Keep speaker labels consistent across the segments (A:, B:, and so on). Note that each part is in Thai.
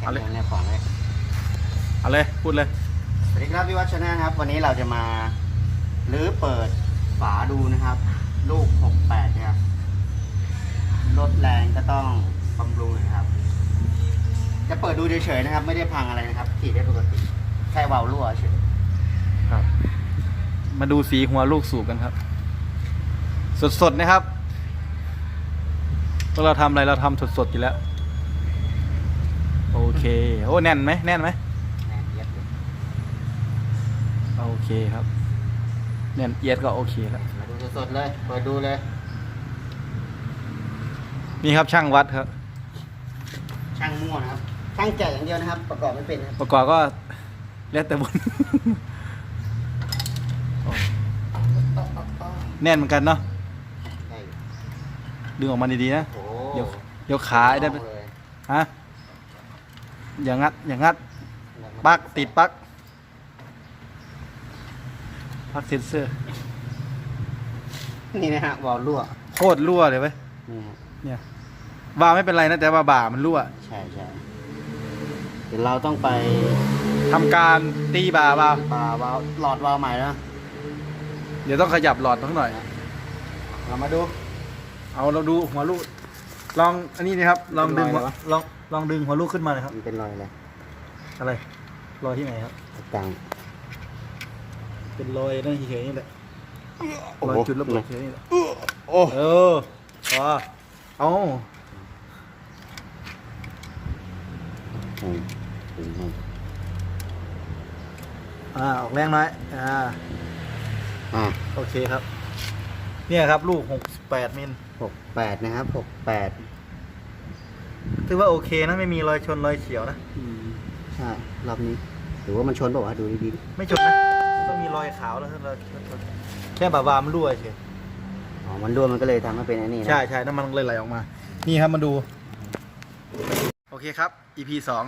A: เอาเลย
B: แนวของเลย
A: เอาเลย พูดเลย
B: สวัสดีครับพี่วัชนะครับ วันนี้เราจะมาลื้อเปิดฝาดูนะครับ ลูก 68นะครับรถแรงก็ต้องบำรุงหน่อยนะครับ จะเปิดดูเฉยๆนะครับ ไม่ได้พังอะไรนะครับขี่ได้ปกติแค่เวาล์วรั่วเฉย
A: ครับ มาดูสีหัวลูกสูบกันครับ สดๆนะครับพวกเราทำอะไรเราทำสดๆอยู่แล้ว โอเค โอ้แน่นไหมแน่นไหม
B: แน่นเอียดเลย
A: โอเคครับ แน่นเอียดก็โอเคแล้ว
B: มาดูสดๆเลยเปิดดูเลย
A: นี่ครับช่างวัดครับ
B: ช่างมั่วนะครับช่างแกะอย่างเดียวนะครับ ประกอบไม่เป็นนะครับ
A: ประกอบก็แล้วแต่บนโอ้แน่นเหมือนกันเนาะ
B: ใช่
A: ดึงออกมาดีๆนะ
B: โอ้
A: เดี๋ยวเดี๋ยวขาได้ไหม
B: เลย
A: ฮะ อย่างงัด อย่างงัดปลั๊กติดปลั๊กปลั๊กเซนเซอร์
B: นี่นะฮะวอลรั่ว
A: โคตรรั่วเลยเว้ย
B: นี่ฮะ
A: เนี่ยว่าไม่เป็นไรนะแต่ว่าบ่ามันรั่ว
B: ใช่ใช่เดี๋ยวเราต้องไป
A: ทำการตีบ่าบ่า
B: ปาวาล์วหลอดวาล์วใหม่นะ
A: เดี๋ยวต้องขยับหลอดทั้งหน่อย
B: เรามาดู
A: เอาเราดูหัวลูกลองอันนี้นะครับลองดึงหัว
B: เป็นรอยอะไรวะ
A: ลอง ลองดึงหัวลูกขึ้นมาเลยครับ
B: มันเป็นรอยอะไร
A: อะไร รอยที่ไหนครับ
B: ต่าง
A: เป็นรอยนั่นเฉยๆนี่แหละ
B: โอ้โห
A: รอยจุดระเบิดเฉยๆนี่แหละ
B: โอ้
A: เออพอเอา
B: อืมอืมอืม
A: อ่าออกแรงน้อยอ่า
B: อ่า
A: โอเคครับ เนี่ยครับลูกหกแปดมิล
B: หกแปดนะครับหกแปด
A: ถือว่าโอเคนะไม่มีรอยชนรอยเฉียวนะ
B: ใช่รอบนี้หรือว่ามันชนเปล่าวะดูดี
A: ไม่ชนนะต้องมีรอยขาวแล้วเราชนแค่บาบามันรั่วเฉย
B: ๆอ๋อมันรั่วมันก็เลยทำให้เป็นอันนี้นะ
A: ใช่ใช่น้ำมันเลยไหลออกมา นี่ครับมาดู โอเคครับ EP สอง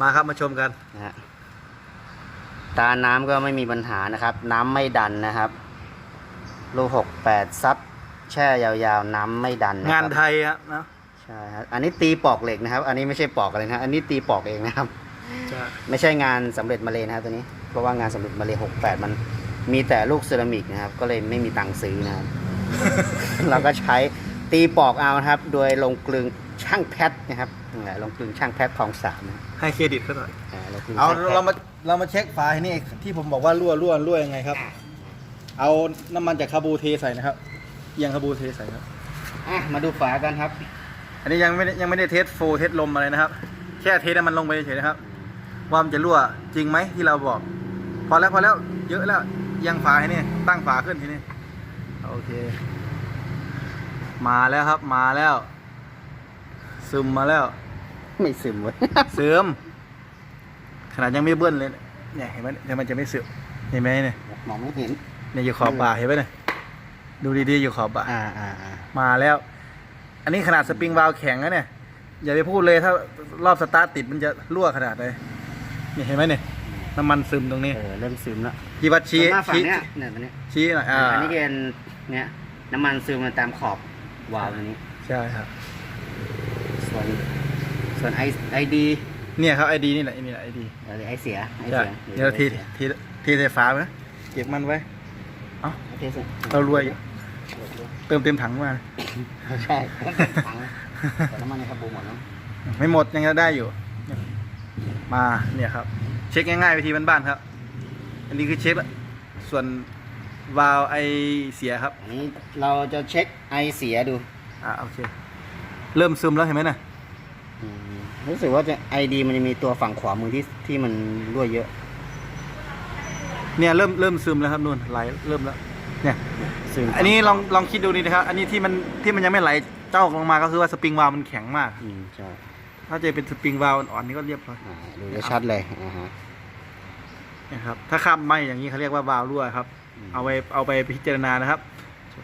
A: มาครับมาชมกัน
B: นะฮะตาน้ำก็ไม่มีปัญหานะครับ น้ำไม่ดันนะครับลูกหกแปดซับแช่ยาวๆ น้ำไม่ดันนะครับ
A: งานไทยครับนะ
B: ใช่ครับอันนี้ตีปอกเหล็กนะครับ อันนี้ไม่ใช่ปอกอะไรนะอันนี้ตีปอกเองนะครับ
A: จะ
B: ไม่ใช่งานสำเร็จมาเลยนะครับตัวนี้ เพราะว่างานสำเร็จมาเลยหกแปดมันมีแต่ลูกเซรามิกนะครับ ก็เลยไม่มีตังค์ซื้อนะครับ เราก็ใช้ตีปอกเอานะครับ โดยลงกลึงช่างแพทนะครับอ่าลงกลึงช่างแพททองสามนะครับ
A: ให้เครดิตเขาหน่อย
B: อ่าลงกลึง
A: เอา
B: ช่งแพท
A: เรามาเรามาเช็คฝาที่นี่ที่ผมบอกว่ารั่วรั่วรั่วยังไงครับ เอาน้ำมันจากคาบูเทใส่นะครับเอียงคาบูเทใส่ครับ
B: อะมาดูฝากันครับ
A: อันนี้ยังไม่ได้ยังไม่ได้เทสโฟเทสลมอะไรนะครับ แค่เทสให้มันลงไปเฉยๆนะครับ ว่ามันจะรั่วจริงไหมที่เราบอก พอแล้วพอแล้วเยอะแล้วเอียังฝาให้นี่ตั้งฝาขึ้นทีนี้โอเค มาแล้วครับมาแล้ว ซึมมาแล้ว
B: ไม่ซึมเว้ย
A: เสื่อมขนาดยังไม่เบิ้ลเลยเนี่ยเห็นไหมเนี่ยมันจะไม่เสื่อมเห็นไหมเนี่ย
B: มองไม่เห็น
A: เนี่ยอยู่ขอบบ่าเห็นไหมเนี่ยดูดีๆอยู่ขอบบ่า
B: อ่าอ่าอ่า
A: มาแล้ว อันนี้ขนาดสปริงวาล์วแข็งนะเนี่ย อย่าไปพูดเลยถ้ารอบสตาร์ทติดมันจะรั่วขนาดไหนนี่เห็นไหมเนี่ยน้ำมันซึมตรงนี้
B: เออเริ่มซึมแล้ว
A: กีวัดชี้
B: ส่วนมากฝั่ง
A: ชี้
B: เนี้ยเนี่ยตัวเนี้ย
A: ชี้หน่อยอ่า
B: อันนี้เป็นเนี่ยน้ำมันซึมมาตามขอบวาล์วตัวนี้
A: ใช่ครับ
B: ส่วนส่วนไอไอดี
A: เนี่ยครับไอดีนี่แหละนี่แหละไอดี
B: หรือไอเสียไอ
A: ใช่
B: เสีย
A: เดี๋ยวที
B: ไอสี
A: ทีทีไฟฟ้าไหมเก็บมันไว้เอ้า
B: โอเคสิ
A: เรารวยอยู่ เติมเต็มถังมา
B: ใช่ถังแต่น้ำมันในคาบูหมดแล้ว
A: ไม่หมดยังจะได้อยู่ มาเนี่ยครับ เช็คง่ายๆวิธีบ้านๆครับ อันนี้คือเช็คละส่วนวาล์วไอเสียครับ
B: อันนี้เราจะเช็คไอเสียดู
A: อ่าโอเค เริ่มซึมแล้วเห็นไหมน่ะ
B: อืมรู้สึกว่าจะไอดีมันจะมีตัวฝั่งขวามือที่ที่มันรั่วเยอะ
A: เนี่ยเริ่มเริ่มซึมแล้วครับนู่นไหลเริ่มแล้ว เนี่ย
B: ซึม
A: อันนี้ลองลองคิดดูนี่นะครับ อันนี้ที่มันที่มันยังไม่ไหลเจ้าลงมาก็คือว่าสปริงวาล์วมันแข็งมาก
B: อืมใช่
A: ถ้าจะเป็นสปริงวาล์วอ่อนๆนี่ก็เรียบร้อย
B: อ่าดูจะชัดเลยอ่าฮะ
A: นะครับ ถ้าข้ามไหมอย่างนี้เขาเรียกว่าวาล์วรั่วครับ
B: อืม
A: เอาไปเอาไปพิจารณานะครับ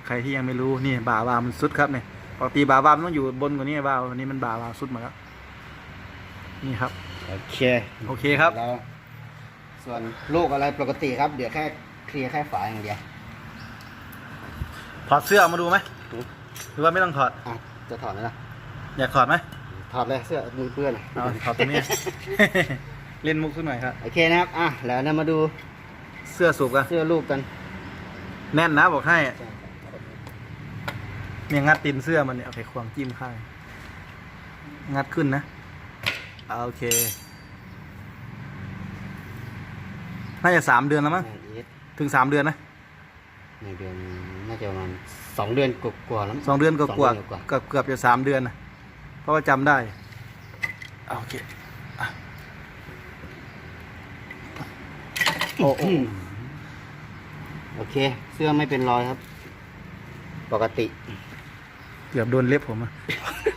A: ใครที่ยังไม่รู้นี่บ่าวาล์วมันสุดครับเนี่ยปกติบ่าวาล์วมันต้องอยู่บนกว่านี้วาล์วอันนี้มันบ่าวาล์วสุดมาแล้วนี่ครับ
B: โอเค
A: โอเคครับ
B: แล้วส่วนลูกอะไรปกติครับ เดี๋ยวแค่เคลียร์แค่ฝาอย่างเดียว
A: ถอดเสื้อออกมาดูไหม
B: อืม
A: หรือว่าไม่ต้องถอด
B: อะจะถอดไหมล่ะ
A: อยากถอดไหม
B: ถถอดเลยเสื้อมือเปื้อน
A: เอาขอตรงนี้ เล่นมุกสักหน่อยครับ
B: โอเคนะครับ อะแล้วเรามาดู
A: เสื้อสูบกัน
B: เสื้อรูปกัน
A: แน่นนะบอกให้เนี่ยงัดตีนเสื้อมันเนี่ยเอาไปควงจิ้มข้างงัดขึ้นนะเอาโอเค น่าจะสามเดือนแล้วมั้ง ถึงสามเดือนนะ
B: ในเดือนน่าจะประมาณสองเดือนกว่าๆแล้ว
A: สองเดือนก็กว่า
B: สองเดือนกว่า
A: เกือบเกือบจะสามเดือนนะเพราะว่าจำได้เอาโอเคอะโอ้โอ้
B: โอเค เสื้อไม่เป็นรอยครับ ปกติ
A: เกือบโดนเล็บผมอะ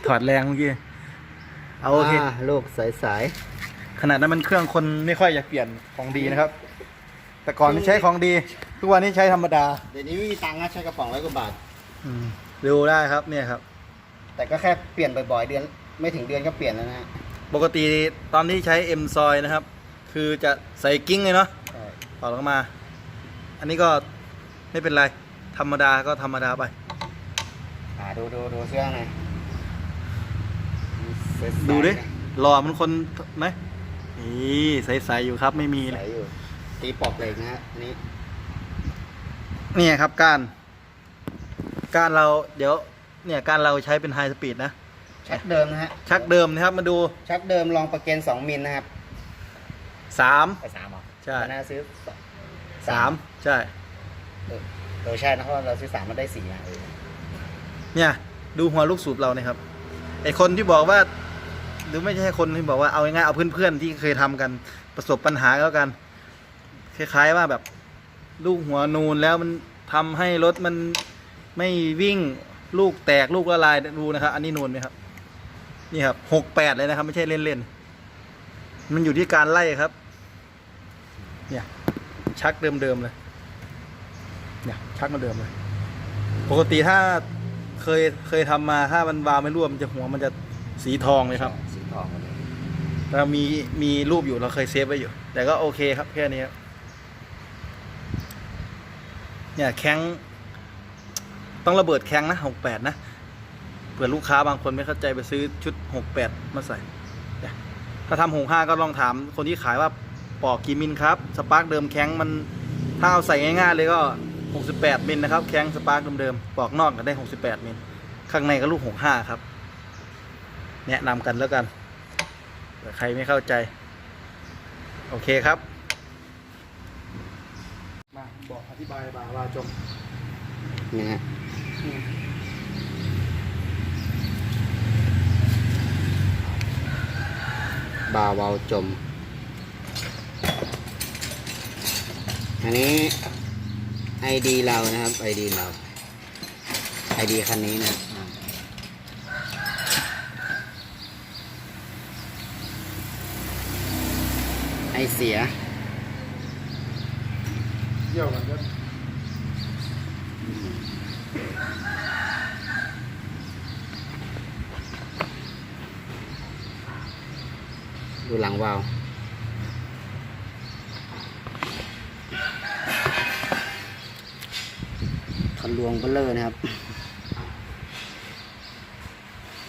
A: ถอดแรงเมื่อกี้เอาโอเคา
B: ลูกสาย
A: ขนาดนั้นมันเครื่องคนไม่ค่อยอยากเปลี่ยนของดีนะครับ แต่ก่อนนี่ใช้ของดี ทุกวันนี้ใช้ธรรมดา
B: ๆเดี๋ยวนี้ไม่มีตังค์นะใช้กระป๋องร้อยกว่าบาท
A: อืมดูได้ครับเนี่ยครับ
B: แต่ก็แค่เปลี่ยนบ่อยๆ เดือน ไม่ถึงเดือนก็เปลี่ยนแล้วนะฮะ
A: ปกติตอนที่ใช้ M ซอยนะครับ คือจะใส่กิ้งเลยเนาะ
B: ใช่
A: ต่อลงมา อันนี้ก็ไม่เป็นไร ธรรมดาก็ธรรมดาไป
B: อ่าดูดูดูเสื้อหน่อยใสๆ
A: ดูดิ
B: นะ
A: หล่อมันคนไหมนี่ใสๆอยู่ครับไม่มีเล
B: ใส
A: ย
B: อยู่ตีปอกเหล็กนะฮะอันนี้
A: เนี่ยครับก้านก้านเราเดี๋ยวเนี่ยก้านเราใช้เป็นไฮสปีดนะ
B: ชักเดิมนะฮะ
A: ชักเดิมนะครับมาดู
B: ชักเดิมลองประเกนสองมิลนะครับ
A: สาม
B: ไปสามเหรอ
A: ใช่
B: น่าซื้อสอง
A: สามใช่
B: เออเออใช่นะเพราะว่าเราซื้อสามมาได้สี่นะเออ
A: เนี่ยดูหัวลูกสูบเราเนี่ยครับไอคนที่บอกว่า หรือไม่ใช่คนที่บอกว่าเอาง่ายๆเอาเพื่อนๆที่เคยทำกันประสบปัญหาแล้วกัน คล้ายๆว่าแบบ ลูกหัวนูนแล้วมัน ทำให้รถมันไม่วิ่งลูกแตกลูกละลายดูนะครับ อันนี้นูนไหมครับ นี่ครับหกแปดเลยนะครับ ไม่ใช่เล่นๆมันอยู่ที่การไล่ครับ เนี่ย ชักเดิมๆเลย เนี่ยชักมาเดิมเลย ปกติถ้าเคยเคยทำมาถ้ามันวาล์วไม่รั่วมันจะหัวมันจะสีทองเลยครับ
B: สีทองหมดเลย
A: เรามีมีรูปอยู่เราเคยเซฟไว้อยู่ แต่ก็โอเคครับแค่นี้ครับ เนี่ยแข้งต้องระเบิดแข้งนะหกแปดนะเผื่อลูกค้าบางคนไม่เข้าใจไปซื้อชุดหกแปดมาใส่ถ้าทำหกห้าก็ลองถามคนที่ขายว่าปอกกี่มิลครับ สปาร์กเดิมแข้งมันถ้าเอาใส่ง่ายๆเลยก็หกสิบแปดมิลนะครับ แข้งสปาร์กเดิมๆปอกนอกก็ได้หกสิบแปดมิลข้างในก็ลูกหกห้าครับ แนะนำกันแล้วกันเผื่อใครไม่เข้าใจ โอเคครับ บอกอธิบายบาวาจม
B: นี่ฮะบาววาจม อันนี้ไอดีเรานะครับไอดีเราไอดีคันนี้นะไอเสีย
A: ที่ยวกันเยอะ
B: ดูหลังวาวทะลวงเบลเลอร์นะครับ